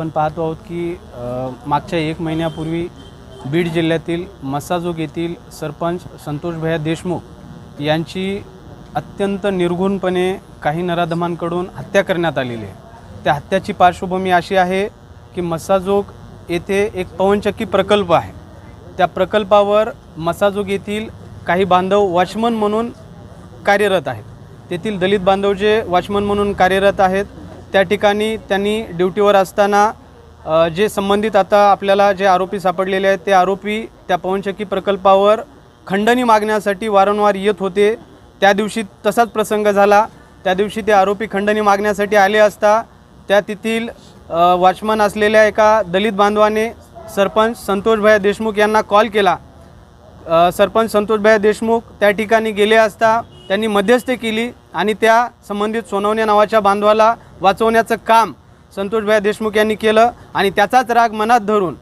आपण पाहतो आहोत की मागच्या एक महिन्यापूर्वी बीड जिल्ह्यातील मस्साजोग येथील सरपंच संतोष भैया देशमुख यांची अत्यंत निर्घुणपणे काही नराधमांकडून हत्या करण्यात आलेली आहे. त्या हत्याची पार्श्वभूमी अशी आहे की मस्साजोग येथे एक पवनचक्की प्रकल्प आहे. त्या प्रकल्पावर मसाजोग येथील काही बांधव वॉचमन म्हणून कार्यरत आहेत. तेथील दलित बांधव जे वॉचमन म्हणून कार्यरत आहेत त्या ठिकाणी त्यांनी ड्युटीवर असताना जे संबंधित आता आपल्याला जे आरोपी सापडलेले आहेत ते आरोपी त्या पवनचक्की प्रकल्पावर खंडणी मागण्यासाठी वारंवार येत होते. त्या दिवशी तसाच प्रसंग झाला. त्या दिवशी ते आरोपी खंडणी मागण्यासाठी आले असता त्या तेथील वॉचमन असलेल्या एका दलित बांधवाने सरपंच संतोषभाई देशमुख यांना कॉल केला. सरपंच संतोषभाई देशमुख त्या ठिकाणी गेले असता त्यांनी मध्यस्थी केली आणि त्या संबंधित सोनवणे नावाच्या बांधवाला वाचवण्याचं काम संतोषभाई देशमुख यांनी केलं आणि त्याचाच राग मनात धरून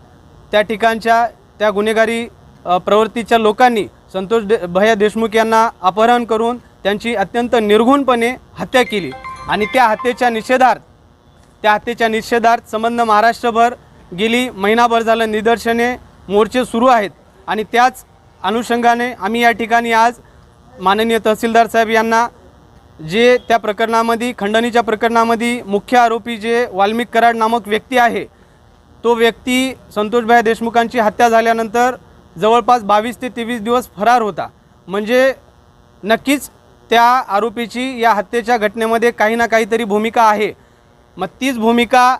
त्या ठिकाणच्या त्या गुन्हेगारी प्रवृत्तीच्या लोकांनी संतोष दे भैया देशमुख यांना अपहरण करून त्यांची अत्यंत निर्घुणपणे हत्या केली. आणि त्या हत्येच्या निषेधार्थ त्या हत्येच्या निषेधार्थ संबंध महाराष्ट्रभर गेली. महिनाभर झालं निदर्शने मोर्चे सुरू आहेत आणि त्याच अनुषंगाने आम्ही या ठिकाणी आज माननीय तहसीलदार साहेब यांना जे त्या प्रकरणामध्ये खंडणीच्या प्रकरणामध्ये मुख्य आरोपी जे वाल्मिक कराड नामक व्यक्ती आहे तो व्यक्ती संतोषभाई देशमुखांची हत्या झाल्यानंतर जवळपास बावीस ते तेवीस दिवस फरार होता. म्हणजे नक्कीच त्या आरोपीची या हत्येच्या घटनेमध्ये काही ना काहीतरी भूमिका आहे. मग तीच भूमिका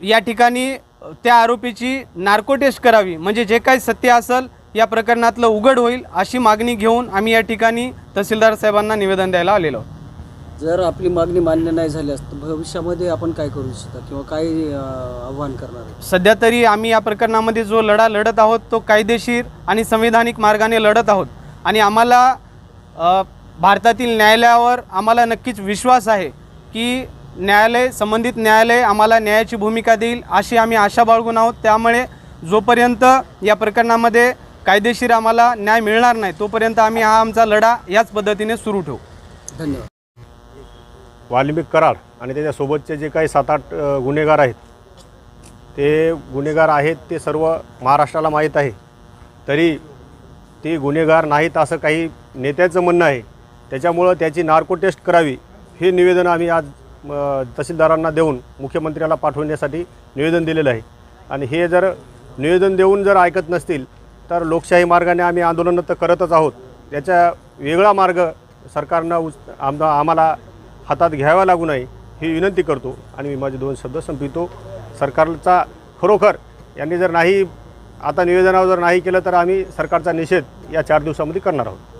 या ठिकाणी त्या आरोपीची नार्को टेस्ट करावी म्हणजे जे काही सत्य असेल या प्रकरणातलं उघड होईल अशी मागणी घेऊन आम्ही या ठिकाणी तहसीलदार साहेबांना निवेदन द्यायला आलेलो. आहोत. जर आपली मागणी मान्य नाही झाल्यास तर भविष्यामध्ये आपण काय करू इच्छिता किंवा काय अं, आव्हान करणार आहे सध्या तरी आम्ही या प्रकरणामध्ये जो लढा लढत आहोत तो कायदेशीर आणि संविधानिक मार्गाने लढत आहोत. आणि आम्हाला अ, भारतातील न्यायालयावर आम्हाला नक्कीच विश्वास आहे की न्यायालय संबंधित न्यायालय आम्हाला न्यायाची भूमिका देईल अशी आम्ही आशा बाळगून आहोत. त्यामुळे जोपर्यंत या प्रकरणामध्ये कायदेशीर आम्हाला न्याय मिळणार नाही तोपर्यंत आम्ही हा आमचा लढा याच पद्धतीने सुरू ठेवू. धन्यवाद. वाल्मिक कराड आणि त्याच्यासोबतचे जे काही सात आठ गुन्हेगार आहेत ते गुन्हेगार आहेत ते सर्व महाराष्ट्राला माहीत आहे. तरी ते गुन्हेगार नाहीत असं काही नेत्याचं म्हणणं आहे. त्याच्यामुळं त्याची नार्को टेस्ट करावी हे निवेदन आम्ही आज तहसीलदारांना देऊन मुख्यमंत्र्याला पाठवण्यासाठी निवेदन दिलेलं आहे. आणि हे जर निवेदन देऊन जर ऐकत नसतील तर लोकशाही मार्गाने आम्ही आंदोलनं तर करतच आहोत. त्याचा वेगळा मार्ग सरकारनं उच आम आम्हाला हातात घ्यावा लागू नये ही विनंती करतो आणि मी माझे दोन शब्द संपितो सरकारचा खरोखर यांनी जर नाही आता निवेदनावर जर नाही केलं तर आम्ही सरकारचा निषेध या चार दिवसामध्ये करणार आहोत.